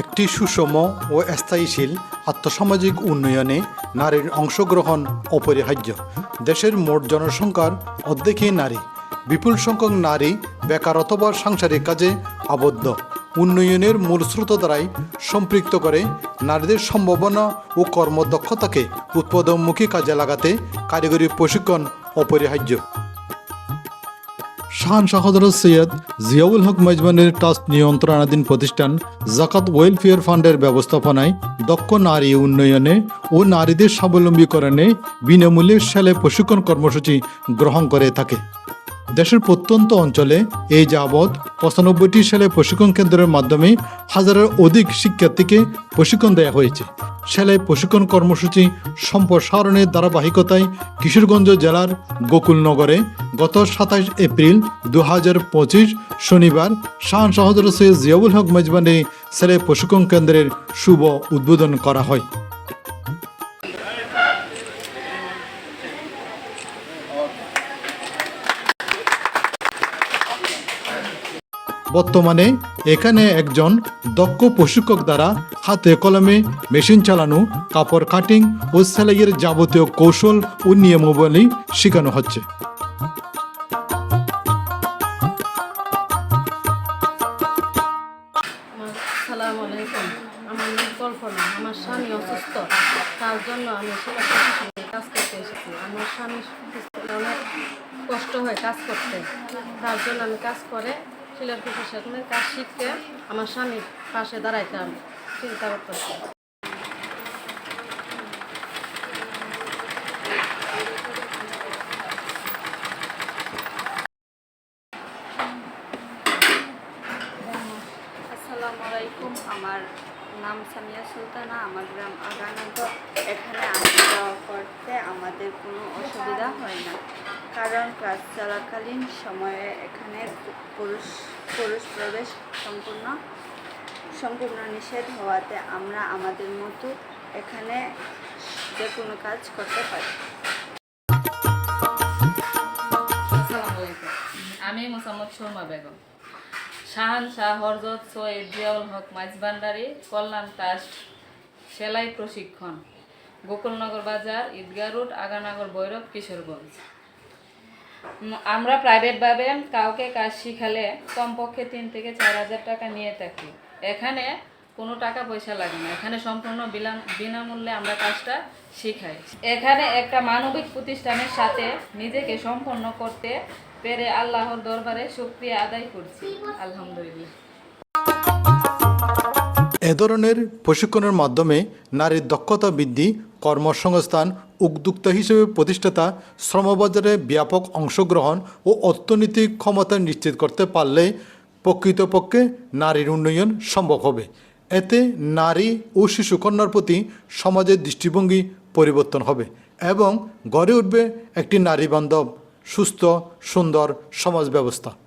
একটি সুষম ও স্থায়ীশীল আত্মসামাজিক উন্নয়নে নারীর অংশগ্রহণ অপরিহার্য। দেশের মোট জনসংখ্যার অর্ধেকই নারী। বিপুল সংখ্যক নারী বেকার অথবা সাংসারিক কাজে আবদ্ধ। উন্নয়নের মূল স্রোত দ্বারাই সম্পৃক্ত করে নারীদের সম্ভাবনা ও কর্মদক্ষতাকে উৎপাদনমুখী কাজে লাগাতে কারিগরি প্রশিক্ষণ অপরিহার্য। শাহান শাহদরত সৈয়দ জিয়াউল হক মজমানের ট্রাস্ট নিয়ন্ত্রণাধীন প্রতিষ্ঠান জাকাত ওয়েলফেয়ার ফান্ডের ব্যবস্থাপনায় দক্ষ নারী উন্নয়নে ও নারীদের স্বাবলম্বীকরণে বিনামূল্যে সেলে প্রশিক্ষণ কর্মসূচি গ্রহণ করে থাকে। দেশের প্রত্যন্ত অঞ্চলে এই যাবৎ পঁচানব্বইটি সেলাই প্রশিক্ষণ কেন্দ্রের মাধ্যমে হাজারের অধিক শিক্ষার্থীকে প্রশিক্ষণ দেওয়া হয়েছে। সেলাই প্রশিক্ষণ কর্মসূচি সম্প্রসারণের ধারাবাহিকতায় কিশোরগঞ্জ জেলার গোকুলনগরে গত সাতাশ এপ্রিল দু হাজার পঁচিশ শনিবার শাহান সহদর সৈয়দ জিয়াউল হক মেজবানি সেলাই প্রশিক্ষণ কেন্দ্রের শুভ উদ্বোধন করা হয়। বর্তমানে এখানে একজন দক্ষ প্রশিক্ষক দ্বারা হাতে কলমে মেশিন চালানো, কাপড় কাটিং ও সেলাইয়ের যাবতীয় কৌশল ও নিয়মাবলী শেখানো হচ্ছে। আমার স্বামী অসুস্থ। তার জন্য আমি কাজ করতে এসেছি। আমার স্বামী অনেক কষ্ট হয় কাজ করতে। তার জন্য আমি কাজ করে সেলাই প্রশাসনে কাজ শিখতে আমার স্বামীর পাশে দাঁড়াইতাম চিন্তা করতেছি। আসসালামু আলাইকুম। আমার নাম সামিয়া সুলতানা, আমার গ্রাম আগানগর। এখানে আসা যাওয়া করতে আমাদের কোনো অসুবিধা হয় না। কারণ ক্লাস চলাকালীন সময়ে এখানে পুরুষ পুরুষ প্রবেশ সম্পূর্ণ সম্পূর্ণ নিষেধ হওয়াতে আমরা আমাদের মতো এখানে যে কোনো কাজ করতে পারি। আমি মোসাম্মদ শর্মা বেগম। শাহান শাহ হরজত সৈয়দ জিয়াউল হক মাইজবান্ডারি কল্যাণ ট্রাস্ট সেলাই প্রশিক্ষণ। গোকুলনগর বাজার, ঈদগাহ রোড আগানগর, ভৈরব, কিশোরগঞ্জ। আমরা প্রাইভেটভাবে কাউকে কাজ শিখালে কমপক্ষে তিন থেকে চার হাজার টাকা নিয়ে থাকি। এখানে কোনো টাকা পয়সা লাগে না। এখানে সম্পূর্ণ বিনামূল্যে আমরা কাজটা শিখাই। এখানে একটা মানবিক প্রতিষ্ঠানের সাথে নিজেকে সম্পন্ন করতে পেরে আল্লাহর দরবারে শুক্রিয়া আদায় করছি। আলহামদুলিল্লাহ। ধরনের প্রশিক্ষণের মাধ্যমে নারীর দক্ষতা বৃদ্ধি, কর্মসংস্থান, উদ্যোক্তা হিসেবে প্রতিষ্ঠাতা, শ্রমবাজারে ব্যাপক অংশগ্রহণ ও অর্থনৈতিক ক্ষমতা নিশ্চিত করতে পারলে প্রকৃতপক্ষে নারীর উন্নয়ন সম্ভব হবে। এতে নারী ও শিশুকন্যার প্রতি সমাজের দৃষ্টিভঙ্গি পরিবর্তন হবে এবং গড়ে উঠবে একটি নারী বান্ধব সুস্থ, সুন্দর সমাজ ব্যবস্থা।